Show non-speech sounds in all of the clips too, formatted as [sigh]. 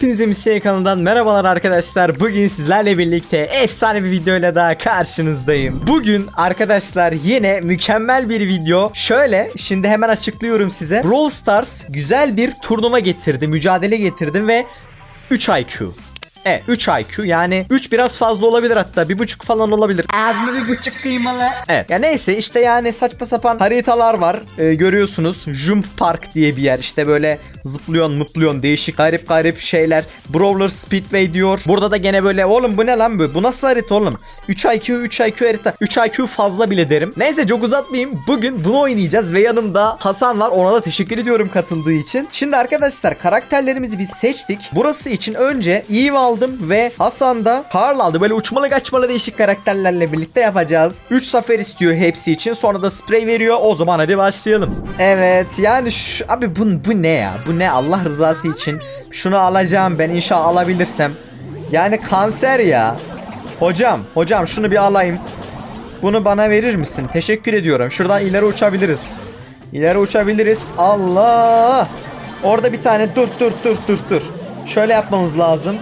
Hepinize Misyon kanalından merhabalar arkadaşlar. Bugün sizlerle birlikte efsane bir videoyla daha karşınızdayım. Bugün arkadaşlar yine mükemmel bir video. Şöyle şimdi hemen açıklıyorum size. Brawl Stars güzel bir turnuva getirdi, mücadele getirdim ve 3 IQ. Evet 3 IQ yani 3 biraz fazla olabilir hatta 1.5 falan olabilir. Abime bir buçuk kıymalı. Evet. Ya neyse işte yani saçma sapan haritalar var. Ee, görüyorsunuz. Jump Park diye bir yer. İşte böyle zıplıyorsun, mutluyorsun. Değişik garip garip şeyler. Brawler Speedway diyor. Burada da gene böyle oğlum bu ne lan bu? Bu nasıl harita oğlum? 3 IQ, 3 IQ harita. 3 IQ fazla bile derim. Neyse çok uzatmayayım. Bugün bunu oynayacağız ve yanımda Hasan var. Ona da teşekkür ediyorum katıldığı için. Şimdi arkadaşlar karakterlerimizi biz seçtik. Burası için önce Eve aldım ve Hasan da Karl aldı. Böyle uçmalı kaçmalı değişik karakterlerle birlikte yapacağız. 3 zafer istiyor hepsi için. Sonra da sprey veriyor. O zaman hadi başlayalım. Evet yani şu abi bu, bu ne ya? Bu ne Allah rızası için? Şunu alacağım ben inşallah alabilirsem. Yani kanser ya. Hocam, hocam şunu bir alayım. Bunu bana verir misin? Teşekkür ediyorum. Şuradan ileri uçabiliriz. İleri uçabiliriz. Allah! Orada bir tane dur dur dur dur dur. Şöyle yapmamız lazım.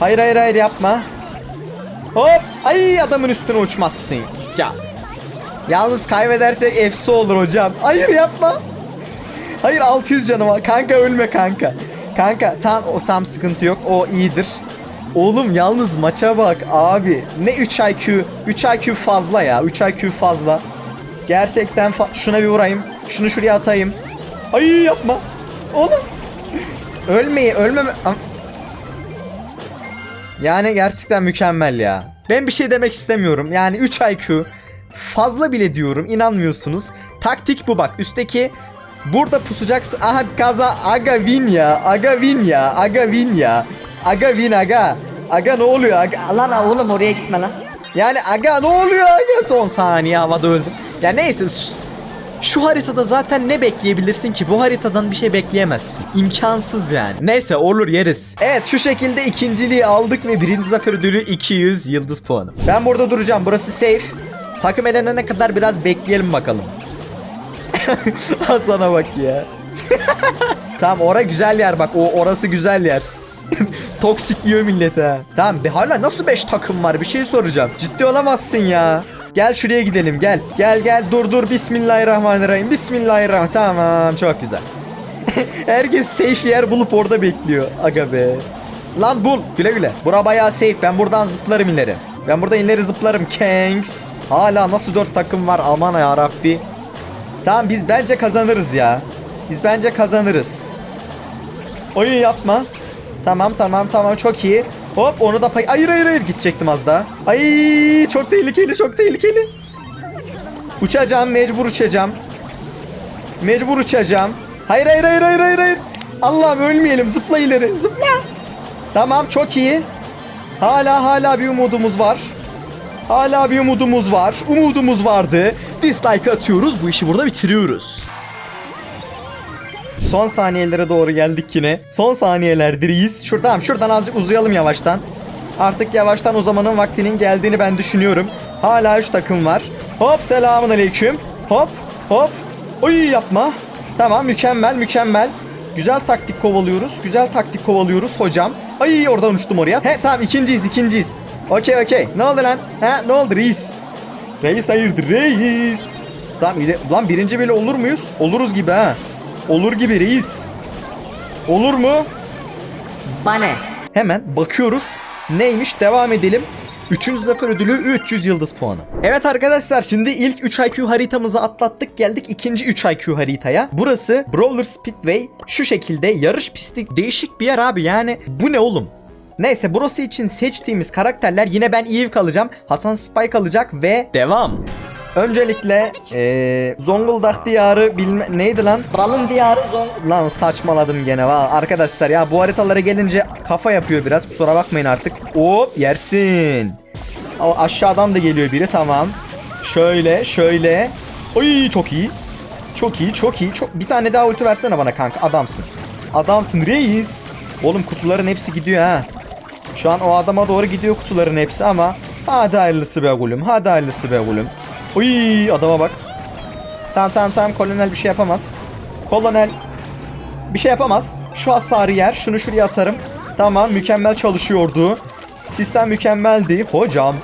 Hayır hayır hayır yapma. Hop! Ay adamın üstüne uçmazsın. Ya. Yalnız kaybedersek efsi olur hocam. Hayır yapma. Hayır 600 canım var. Kanka ölme kanka. Kanka tam o tam sıkıntı yok. O iyidir. Oğlum yalnız maça bak abi. Ne 3 IQ? 3 IQ fazla ya. 3 IQ fazla. Gerçekten fa- şuna bir vurayım. Şunu şuraya atayım. Ay yapma. Oğlum. Ölmeyi, ölmeme... Am- Yani gerçekten mükemmel ya. Ben bir şey demek istemiyorum. Yani 3 IQ fazla bile diyorum. inanmıyorsunuz. Taktik bu bak. Üstteki burada pusacaksın. Aha kaza aga win ya. Aga win ya. Aga win ya. Aga win aga. Aga ne oluyor aga? Lan oğlum oraya gitme lan. Yani aga ne oluyor aga son saniye havada öldüm. Ya neyse şu, haritada zaten ne bekleyebilirsin ki? Bu haritadan bir şey bekleyemezsin. İmkansız yani. Neyse olur yeriz. Evet şu şekilde ikinciliği aldık ve birinci zafer ödülü 200 yıldız puanı. Ben burada duracağım. Burası safe. Takım elenene kadar biraz bekleyelim bakalım. [laughs] Hasan'a bak ya. [laughs] tamam ora güzel yer bak. O orası güzel yer. [laughs] Toksik diyor millet ha. Tamam be hala nasıl 5 takım var bir şey soracağım. Ciddi olamazsın ya. Gel şuraya gidelim gel. Gel gel dur dur bismillahirrahmanirrahim. Bismillahirrahmanirrahim. Tamam çok güzel. [laughs] Herkes safe yer bulup orada bekliyor. Aga be. Lan bul güle güle. Bura bayağı safe ben buradan zıplarım ileri. Ben burada ileri zıplarım Kanks. Hala nasıl 4 takım var aman ya Rabbi. Tamam biz bence kazanırız ya. Biz bence kazanırız. Oyun yapma. Tamam tamam tamam çok iyi. Hop onu da pay... Hayır hayır hayır gidecektim az daha. Ay çok tehlikeli çok tehlikeli. Uçacağım mecbur uçacağım. Mecbur uçacağım. Hayır hayır hayır hayır hayır hayır. Allah'ım ölmeyelim zıpla ileri zıpla. Tamam çok iyi. Hala hala bir umudumuz var. Hala bir umudumuz var. Umudumuz vardı. Dislike atıyoruz. Bu işi burada bitiriyoruz. Son saniyelere doğru geldik yine. Son saniyelerdeyiz. Şuradan şuradan azıcık uzayalım yavaştan. Artık yavaştan uzamanın vaktinin geldiğini ben düşünüyorum. Hala 3 takım var. Hop selamun aleyküm. Hop hop. Oy yapma. Tamam mükemmel mükemmel. Güzel taktik kovalıyoruz. Güzel taktik kovalıyoruz hocam. Ay oradan uçtum oraya. He tamam ikinciyiz ikinciyiz. Okey okey. Ne oldu lan? He ne oldu reis? Reis hayırdır reis? Tamam lan birinci bile olur muyuz? Oluruz gibi ha. Olur gibi reis. Olur mu? Bana. Hemen bakıyoruz. Neymiş devam edelim. Üçüncü zafer ödülü 300 yıldız puanı. Evet arkadaşlar şimdi ilk 3 IQ haritamızı atlattık geldik ikinci 3 IQ haritaya. Burası Brawler Speedway. Şu şekilde yarış pisti değişik bir yer abi yani bu ne oğlum? Neyse burası için seçtiğimiz karakterler yine ben Eve kalacağım. Hasan Spike kalacak ve devam. Öncelikle eee Zonguldak diyarı bilme neydi lan? Kralın diyarı zon. Lan saçmaladım gene va arkadaşlar ya bu haritalara gelince kafa yapıyor biraz kusura bakmayın artık. Hop yersin. O aşağıdan da geliyor biri tamam. Şöyle şöyle. Oy çok iyi. Çok iyi çok iyi. Çok bir tane daha ulti versene bana kanka adamsın. Adamsın reis. Oğlum kutuların hepsi gidiyor ha. Şu an o adama doğru gidiyor kutuların hepsi ama hadi hayırlısı be gulüm. Hadi hayırlısı be gulüm. Uy adama bak. Tamam tamam tamam kolonel bir şey yapamaz. Kolonel. Bir şey yapamaz. Şu hasarı yer. Şunu şuraya atarım. Tamam mükemmel çalışıyordu. Sistem mükemmeldi. Hocam.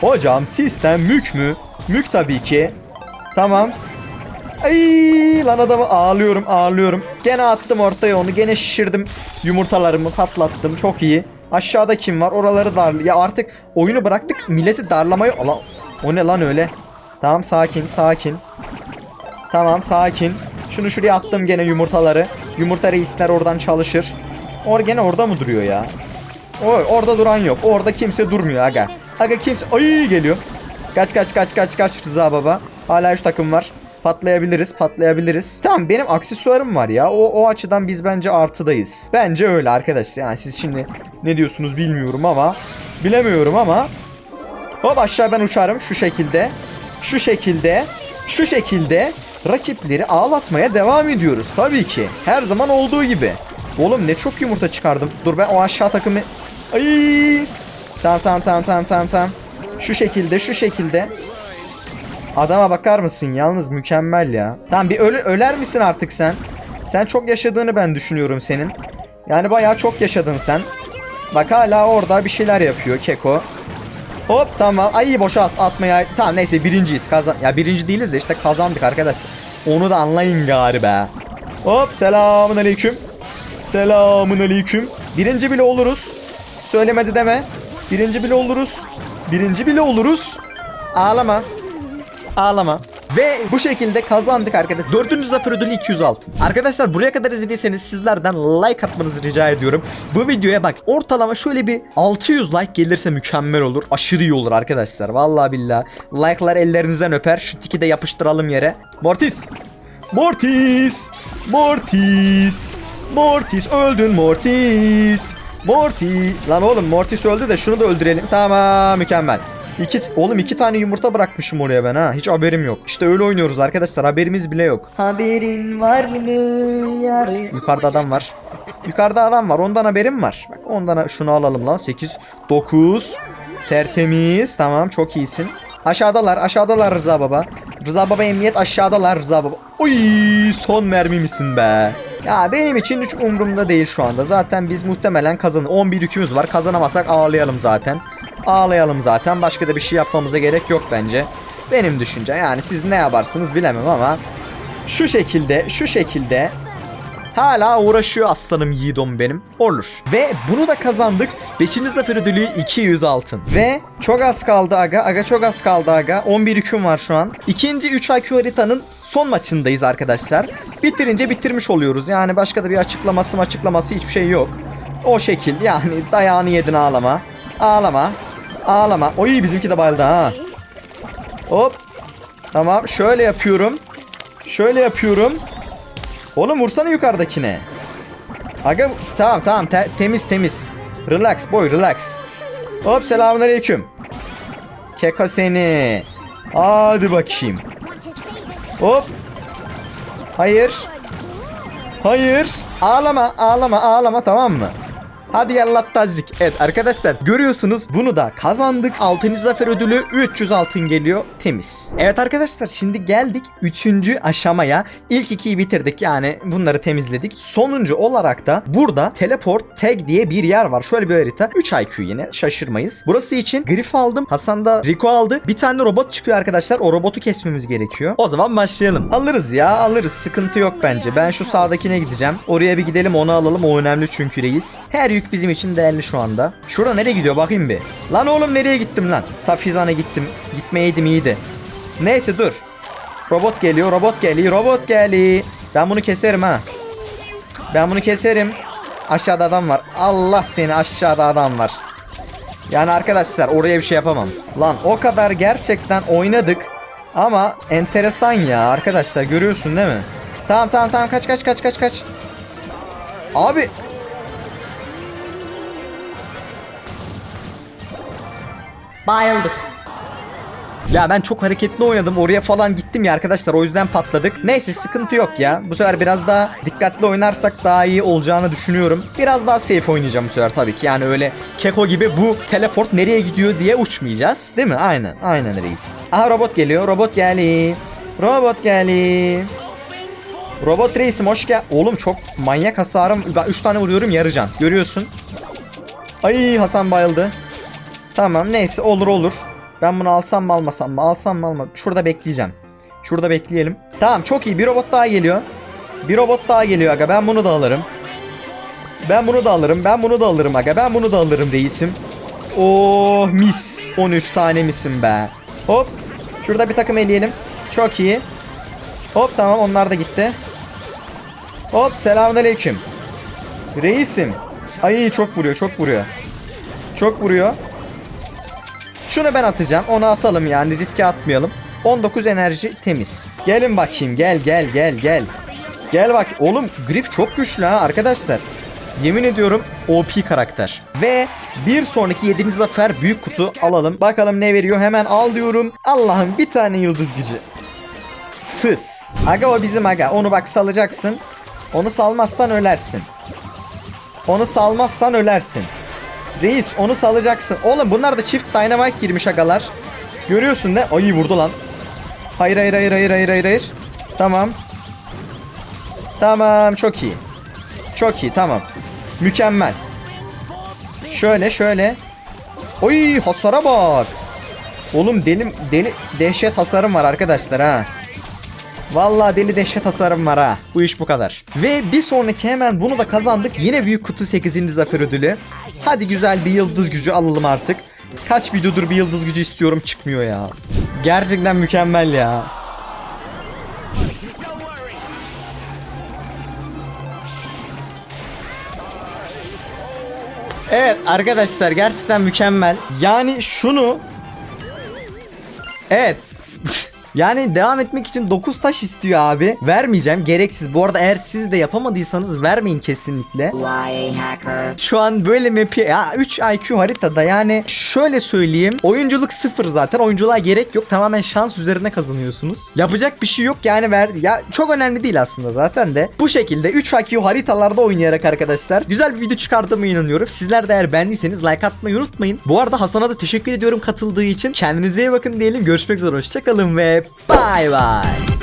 Hocam sistem mük mü? Mük tabii ki. Tamam. Ay lan adamı ağlıyorum ağlıyorum. Gene attım ortaya onu. Gene şişirdim yumurtalarımı patlattım. Çok iyi. Aşağıda kim var? Oraları darlı. Ya artık oyunu bıraktık. Milleti darlamayı... Allah, o ne lan öyle? Tamam sakin sakin. Tamam sakin. Şunu şuraya attım gene yumurtaları. Yumurta reisler oradan çalışır. Or gene orada mı duruyor ya? O orada duran yok. Orada kimse durmuyor aga. Aga kimse ay geliyor. Kaç kaç kaç kaç kaç Rıza baba. Hala şu takım var. Patlayabiliriz, patlayabiliriz. Tamam benim aksesuarım var ya. O o açıdan biz bence artıdayız. Bence öyle arkadaşlar. Yani siz şimdi ne diyorsunuz bilmiyorum ama bilemiyorum ama Hop aşağı ben uçarım şu şekilde. Şu şekilde. Şu şekilde rakipleri ağlatmaya devam ediyoruz tabii ki. Her zaman olduğu gibi. Oğlum ne çok yumurta çıkardım. Dur ben o aşağı takımı... Ay! Tamam tamam tamam tamam tamam tamam. Şu şekilde şu şekilde. Adama bakar mısın? Yalnız mükemmel ya. Tamam bir ölü, öler misin artık sen? Sen çok yaşadığını ben düşünüyorum senin. Yani bayağı çok yaşadın sen. Bak hala orada bir şeyler yapıyor Keko. Hop tamam. Ay boşa at, atmaya. Tamam neyse birinciyiz. Kazan. Ya birinci değiliz de işte kazandık arkadaşlar. Onu da anlayın galiba. Hop selamun aleyküm. Selamun aleyküm. Birinci bile oluruz. Söylemedi deme. Birinci bile oluruz. Birinci bile oluruz. Ağlama. Ağlama. Ve bu şekilde kazandık arkadaşlar. Dördüncü zafer ödülü 200 altın. Arkadaşlar buraya kadar izlediyseniz sizlerden like atmanızı rica ediyorum. Bu videoya bak ortalama şöyle bir 600 like gelirse mükemmel olur. Aşırı iyi olur arkadaşlar. Vallahi billahi. Like'lar ellerinizden öper. Şu tiki de yapıştıralım yere. Mortis. Mortis. Mortis. Mortis öldün Mortis. Morty. Lan oğlum Mortis öldü de şunu da öldürelim. Tamam mükemmel. İki, oğlum iki tane yumurta bırakmışım oraya ben ha. Hiç haberim yok. İşte öyle oynuyoruz arkadaşlar. Haberimiz bile yok. Haberin var mı yarı? Yukarıda adam var. Yukarıda adam var. Ondan haberim var. Bak ondan şunu alalım lan. 8, 9. Tertemiz. Tamam çok iyisin. Aşağıdalar. Aşağıdalar Rıza Baba. Rıza Baba emniyet aşağıdalar Rıza Baba. Oy son mermi misin be? Ya benim için hiç umurumda değil şu anda. Zaten biz muhtemelen kazanır. 11 yükümüz var. Kazanamazsak ağlayalım zaten. Ağlayalım zaten. Başka da bir şey yapmamıza gerek yok bence. Benim düşünce. Yani siz ne yaparsınız bilemem ama şu şekilde, şu şekilde Hala uğraşıyor aslanım yiğidom benim. Olur. Ve bunu da kazandık. 5. zafer ödülü 200 altın. Ve çok az kaldı aga. Aga çok az kaldı aga. 11 hüküm var şu an. İkinci 3 IQ haritanın son maçındayız arkadaşlar. Bitirince bitirmiş oluyoruz. Yani başka da bir açıklaması açıklaması hiçbir şey yok. O şekil yani dayağını yedin ağlama. Ağlama. Ağlama. Oy bizimki de bayıldı ha. Hop. Tamam şöyle yapıyorum. Şöyle yapıyorum. Oğlum vursana yukarıdakine. Aga tamam tamam te- temiz temiz. Relax boy relax. Hop selamünaleyküm. Keko seni. Hadi bakayım. Hop. Hayır. Hayır. Ağlama ağlama ağlama tamam mı? Hadi yallah tazik. Evet arkadaşlar görüyorsunuz bunu da kazandık. 6. zafer ödülü 300 altın geliyor temiz. Evet arkadaşlar şimdi geldik 3. aşamaya. İlk ikiyi bitirdik yani bunları temizledik. Sonuncu olarak da burada teleport tag diye bir yer var. Şöyle bir harita. 3 IQ yine şaşırmayız. Burası için grif aldım. Hasan da Rico aldı. Bir tane robot çıkıyor arkadaşlar. O robotu kesmemiz gerekiyor. O zaman başlayalım. Alırız ya alırız. Sıkıntı yok bence. Ben şu sağdakine gideceğim. Oraya bir gidelim onu alalım. O önemli çünkü reis. Her yük bizim için değerli şu anda. Şurada nereye gidiyor bakayım bir. Lan oğlum nereye gittim lan? Safizan'a gittim. Gitmeyeydim iyiydi. Neyse dur. Robot geliyor, robot geliyor, robot geliyor. Ben bunu keserim ha. Ben bunu keserim. Aşağıda adam var. Allah seni aşağıda adam var. Yani arkadaşlar oraya bir şey yapamam. Lan o kadar gerçekten oynadık. Ama enteresan ya arkadaşlar görüyorsun değil mi? Tamam tamam tamam kaç kaç kaç kaç kaç. Abi Bayıldık. Ya ben çok hareketli oynadım. Oraya falan gittim ya arkadaşlar. O yüzden patladık. Neyse sıkıntı yok ya. Bu sefer biraz daha dikkatli oynarsak daha iyi olacağını düşünüyorum. Biraz daha safe oynayacağım bu sefer tabii ki. Yani öyle keko gibi bu teleport nereye gidiyor diye uçmayacağız. Değil mi? Aynen. Aynen reis. Aha robot geliyor. Robot geliyor. Robot geliyor. Robot reisim hoş gel. Oğlum çok manyak hasarım. Ben 3 tane vuruyorum yarı can. Görüyorsun. Ay Hasan bayıldı. Tamam neyse olur olur. Ben bunu alsam mı almasam mı? Alsam mı almasam Şurada bekleyeceğim. Şurada bekleyelim. Tamam çok iyi. Bir robot daha geliyor. Bir robot daha geliyor aga. Ben bunu da alırım. Ben bunu da alırım. Ben bunu da alırım aga. Ben bunu da alırım reisim. Oh mis. 13 tane misin be. Hop. Şurada bir takım eleyelim. Çok iyi. Hop tamam onlar da gitti. Hop selamünaleyküm. Reisim. Ay çok vuruyor çok vuruyor. Çok vuruyor. Şunu ben atacağım. Onu atalım yani riske atmayalım. 19 enerji temiz. Gelin bakayım gel gel gel gel. Gel bak oğlum Griff çok güçlü ha arkadaşlar. Yemin ediyorum OP karakter. Ve bir sonraki 7. zafer büyük kutu alalım. Bakalım ne veriyor hemen al diyorum. Allah'ım bir tane yıldız gücü. Fıs. Aga o bizim aga. Onu bak salacaksın. Onu salmazsan ölersin. Onu salmazsan ölersin. Reis onu salacaksın. Oğlum bunlar da çift dynamite girmiş agalar. Görüyorsun ne? Ayı vurdu lan. Hayır hayır hayır hayır hayır hayır hayır. Tamam. Tamam çok iyi. Çok iyi tamam. Mükemmel. Şöyle şöyle. Oy hasara bak. Oğlum deli deli dehşet hasarım var arkadaşlar ha. Vallahi deli dehşet hasarım var ha. Bu iş bu kadar. Ve bir sonraki hemen bunu da kazandık. Yine büyük kutu 8. zafer ödülü. Hadi güzel bir yıldız gücü alalım artık. Kaç videodur bir yıldız gücü istiyorum çıkmıyor ya. Gerçekten mükemmel ya. Evet arkadaşlar gerçekten mükemmel. Yani şunu Evet. [laughs] yani devam etmek için 9 taş istiyor abi. Vermeyeceğim. Gereksiz. Bu arada eğer siz de yapamadıysanız vermeyin kesinlikle. Şu an böyle map'i ya 3 IQ haritada yani şöyle söyleyeyim. Oyunculuk sıfır zaten. Oyunculuğa gerek yok. Tamamen şans üzerine kazanıyorsunuz. Yapacak bir şey yok yani ver ya çok önemli değil aslında zaten de. Bu şekilde 3 IQ haritalarda oynayarak arkadaşlar güzel bir video çıkardığımı inanıyorum. Sizler de eğer beğendiyseniz like atmayı unutmayın. Bu arada Hasan'a da teşekkür ediyorum katıldığı için. Kendinize iyi bakın diyelim. Görüşmek üzere. Hoşçakalın ve bye bye.